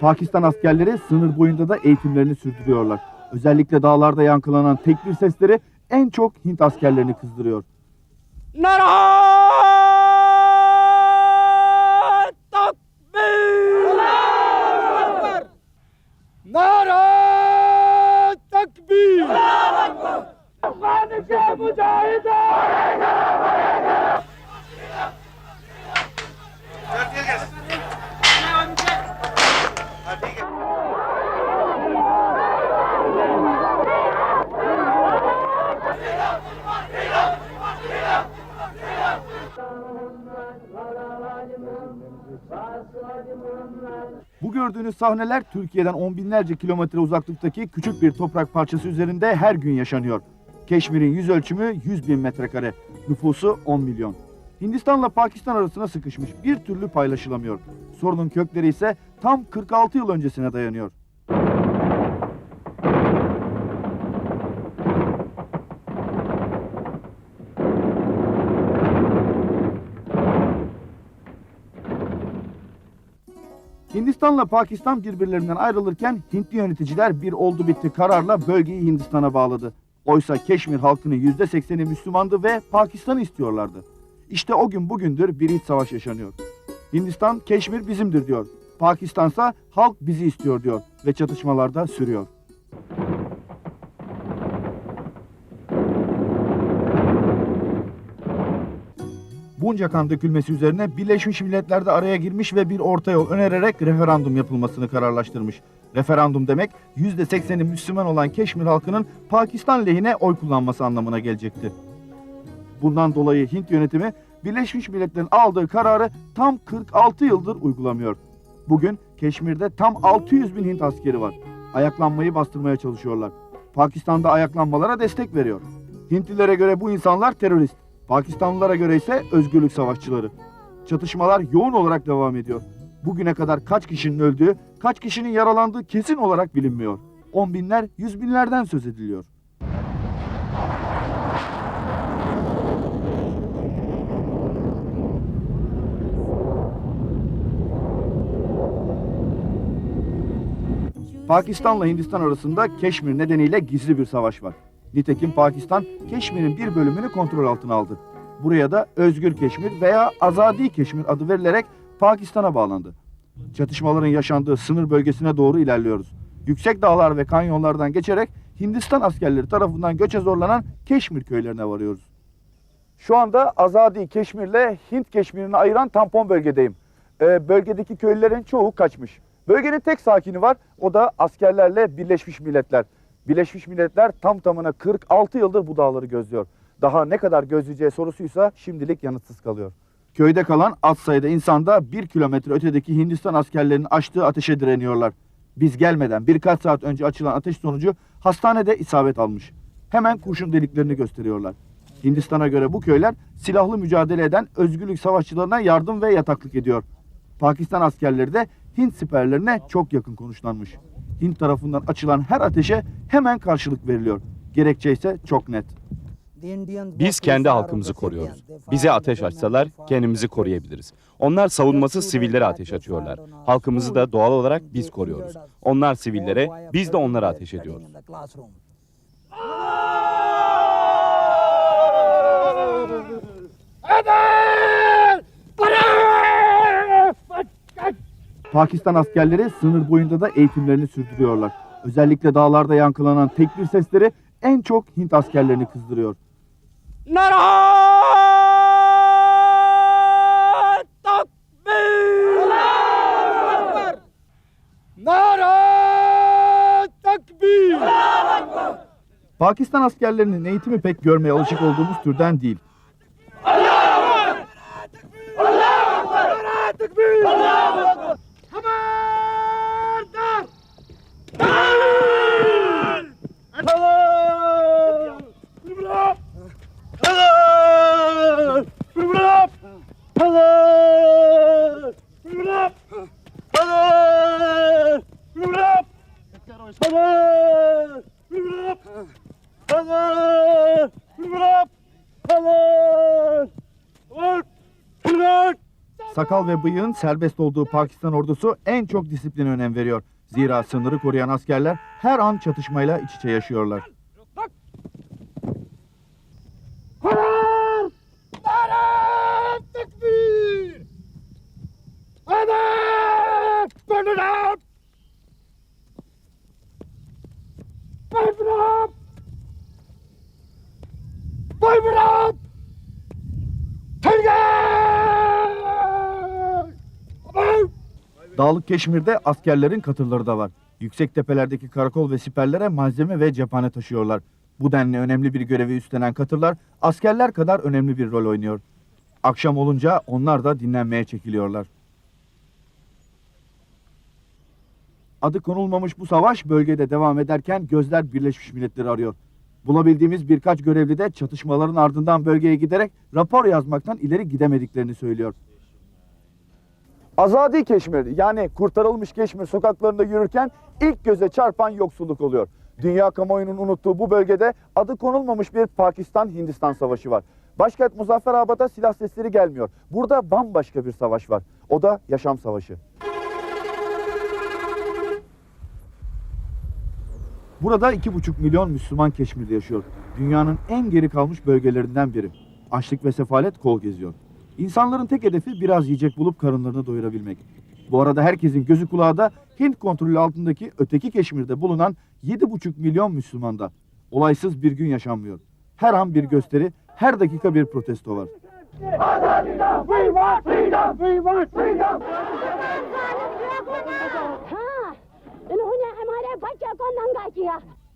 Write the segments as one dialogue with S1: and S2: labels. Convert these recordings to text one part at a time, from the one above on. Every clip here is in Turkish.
S1: Pakistan askerleri sınır boyunda da eğitimlerini sürdürüyorlar. Özellikle dağlarda yankılanan tekbir sesleri en çok Hint askerlerini kızdırıyor.
S2: Nara takbir! Nara takbir! Afghanistan mücahidin!
S1: Bu gördüğünüz sahneler Türkiye'den on binlerce kilometre uzaklıktaki küçük bir toprak parçası üzerinde her gün yaşanıyor. Keşmir'in yüz ölçümü 100 bin metrekare, nüfusu 10 milyon. Hindistan'la Pakistan arasına sıkışmış, bir türlü paylaşılamıyor. Sorunun kökleri ise tam 46 yıl öncesine dayanıyor. Hindistan'la Pakistan birbirlerinden ayrılırken Hintli yöneticiler bir oldu bitti kararla bölgeyi Hindistan'a bağladı. Oysa Keşmir halkının %80'i Müslümandı ve Pakistan'ı istiyorlardı. İşte o gün bugündür bir iç savaş yaşanıyor. Hindistan Keşmir bizimdir diyor. Pakistansa halk bizi istiyor diyor ve çatışmalar da sürüyor. Bunca kan dökülmesi üzerine Birleşmiş Milletler de araya girmiş ve bir orta yol önererek referandum yapılmasını kararlaştırmış. Referandum demek %80'i Müslüman olan Keşmir halkının Pakistan lehine oy kullanması anlamına gelecekti. Bundan dolayı Hint yönetimi Birleşmiş Milletler'in aldığı kararı tam 46 yıldır uygulamıyor. Bugün Keşmir'de tam 600 bin Hint askeri var. Ayaklanmayı bastırmaya çalışıyorlar. Pakistan'da ayaklanmalara destek veriyor. Hintlilere göre bu insanlar terörist. Pakistanlılara göre ise özgürlük savaşçıları. Çatışmalar yoğun olarak devam ediyor. Bugüne kadar kaç kişinin öldüğü, kaç kişinin yaralandığı kesin olarak bilinmiyor. On binler, yüz binlerden söz ediliyor. Pakistan'la Hindistan arasında Keşmir nedeniyle gizli bir savaş var. Nitekim Pakistan Keşmir'in bir bölümünü kontrol altına aldı. Buraya da Özgür Keşmir veya Azadi Keşmir adı verilerek Pakistan'a bağlandı. Çatışmaların yaşandığı sınır bölgesine doğru ilerliyoruz. Yüksek dağlar ve kanyonlardan geçerek Hindistan askerleri tarafından göçe zorlanan Keşmir köylerine varıyoruz. Şu anda Azadi Keşmir'le Hint Keşmir'ini ayıran tampon bölgedeyim. Ee, bölgedeki köylülerin çoğu kaçmış. Bölgenin tek sakini var. O da askerlerle Birleşmiş Milletler. Birleşmiş Milletler tam tamına 46 yıldır bu dağları gözlüyor. Daha ne kadar gözleyeceği sorusuysa şimdilik yanıtsız kalıyor. Köyde kalan az sayıda insan da bir kilometre ötedeki Hindistan askerlerinin açtığı ateşe direniyorlar. Biz gelmeden birkaç saat önce açılan ateş sonucu hastanede isabet almış. Hemen kurşun deliklerini gösteriyorlar. Hindistan'a göre bu köyler silahlı mücadele eden özgürlük savaşçılarına yardım ve yataklık ediyor. Pakistan askerleri de Hint siperlerine çok yakın konuşlanmış. Hint tarafından açılan her ateşe hemen karşılık veriliyor. Gerekçe ise çok net.
S3: Biz kendi halkımızı koruyoruz. Bize ateş açsalar kendimizi koruyabiliriz. Onlar savunmasız sivillere ateş açıyorlar. Halkımızı da doğal olarak biz koruyoruz. Onlar sivillere, biz de onlara ateş ediyoruz.
S1: Pakistan askerleri sınır boyunda da eğitimlerini sürdürüyorlar. Özellikle dağlarda yankılanan tekbir sesleri en çok Hint askerlerini kızdırıyor.
S2: Nara takbir! Nara takbir!
S1: Pakistan askerlerinin eğitimi pek görmeye alışık olduğumuz türden değil. Sakal ve bıyığın serbest olduğu Pakistan ordusu en çok disipline önem veriyor. Zira sınırı koruyan askerler her an çatışmayla iç içe yaşıyorlar.
S2: Karar!
S1: Dağlık Keşmir'de askerlerin katırları da var. Yüksek tepelerdeki karakol ve siperlere malzeme ve cephane taşıyorlar. Bu denli önemli bir görevi üstlenen katırlar askerler kadar önemli bir rol oynuyor. Akşam olunca onlar da dinlenmeye çekiliyorlar. Adı konulmamış bu savaş bölgede devam ederken gözler Birleşmiş Milletleri arıyor. Bulabildiğimiz birkaç görevli de çatışmaların ardından bölgeye giderek rapor yazmaktan ileri gidemediklerini söylüyor. Azadi Keşmir yani kurtarılmış Keşmir sokaklarında yürürken ilk göze çarpan yoksulluk oluyor. Dünya kamuoyunun unuttuğu bu bölgede adı konulmamış bir Pakistan-Hindistan savaşı var. Başkent Muzafferabad'a silah sesleri gelmiyor. Burada bambaşka bir savaş var. O da yaşam savaşı. Burada iki buçuk milyon Müslüman Keşmir'de yaşıyor. Dünyanın en geri kalmış bölgelerinden biri. Açlık ve sefalet kol geziyor. İnsanların tek hedefi biraz yiyecek bulup karınlarını doyurabilmek. Bu arada herkesin gözü kulağı da Hint kontrolü altındaki öteki Keşmir'de bulunan 7,5 milyon Müslümanda. Olaysız bir gün yaşanmıyor. Her an bir gösteri, her dakika bir protesto var.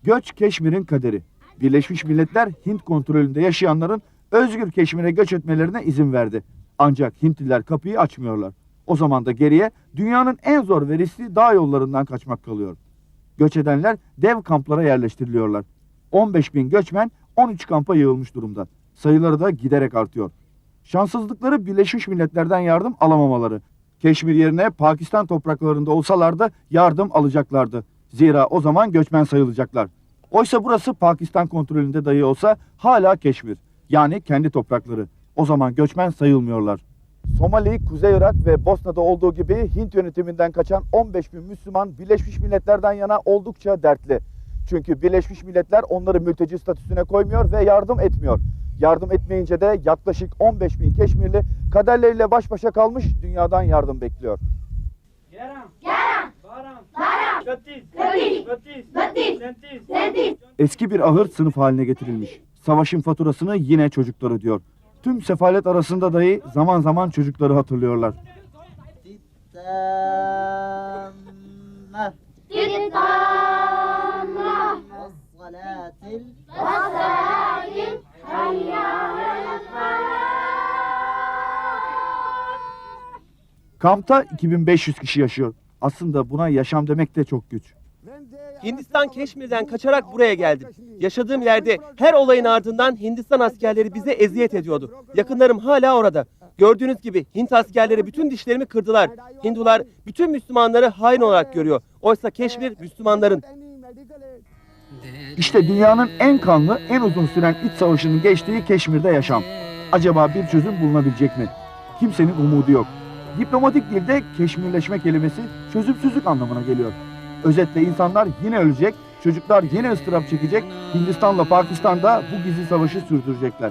S1: Göç Keşmir'in kaderi. Birleşmiş Milletler Hint kontrolünde yaşayanların özgür Keşmir'e göç etmelerine izin verdi. Ancak Hintliler kapıyı açmıyorlar. O zaman da geriye dünyanın en zor ve riskli dağ yollarından kaçmak kalıyor. Göç edenler dev kamplara yerleştiriliyorlar. 15 bin göçmen 13 kampa yığılmış durumda. Sayıları da giderek artıyor. Şanssızlıkları Birleşmiş Milletler'den yardım alamamaları. Keşmir yerine Pakistan topraklarında olsalar da yardım alacaklardı. Zira o zaman göçmen sayılacaklar. Oysa burası Pakistan kontrolünde dahi olsa hala Keşmir. Yani kendi toprakları. O zaman göçmen sayılmıyorlar. Somali, Kuzey Irak ve Bosna'da olduğu gibi Hint yönetiminden kaçan 15 bin Müslüman Birleşmiş Milletler'den yana oldukça dertli. Çünkü Birleşmiş Milletler onları mülteci statüsüne koymuyor ve yardım etmiyor. Yardım etmeyince de yaklaşık 15 bin Keşmirli kaderleriyle baş başa kalmış dünyadan yardım bekliyor. Eski bir ahır sınıf haline getirilmiş. Savaşın faturasını yine çocuklar ödüyor. Tüm sefalet arasında dahi zaman zaman çocukları hatırlıyorlar. Kampta 2500 kişi yaşıyor. Aslında buna yaşam demek de çok güç.
S4: Hindistan Keşmir'den kaçarak buraya geldim. Yaşadığım yerde her olayın ardından Hindistan askerleri bize eziyet ediyordu. Yakınlarım hala orada. Gördüğünüz gibi Hint askerleri bütün dişlerimi kırdılar. Hindular bütün Müslümanları hain olarak görüyor. Oysa Keşmir Müslümanların.
S1: İşte dünyanın en kanlı, en uzun süren iç savaşının geçtiği Keşmir'de yaşam. Acaba bir çözüm bulunabilecek mi? Kimsenin umudu yok. Diplomatik dilde keşmirleşme kelimesi çözümsüzlük anlamına geliyor. Özetle insanlar yine ölecek, çocuklar yine ıstırap çekecek, Hindistan'la Pakistan da bu gizli savaşı sürdürecekler.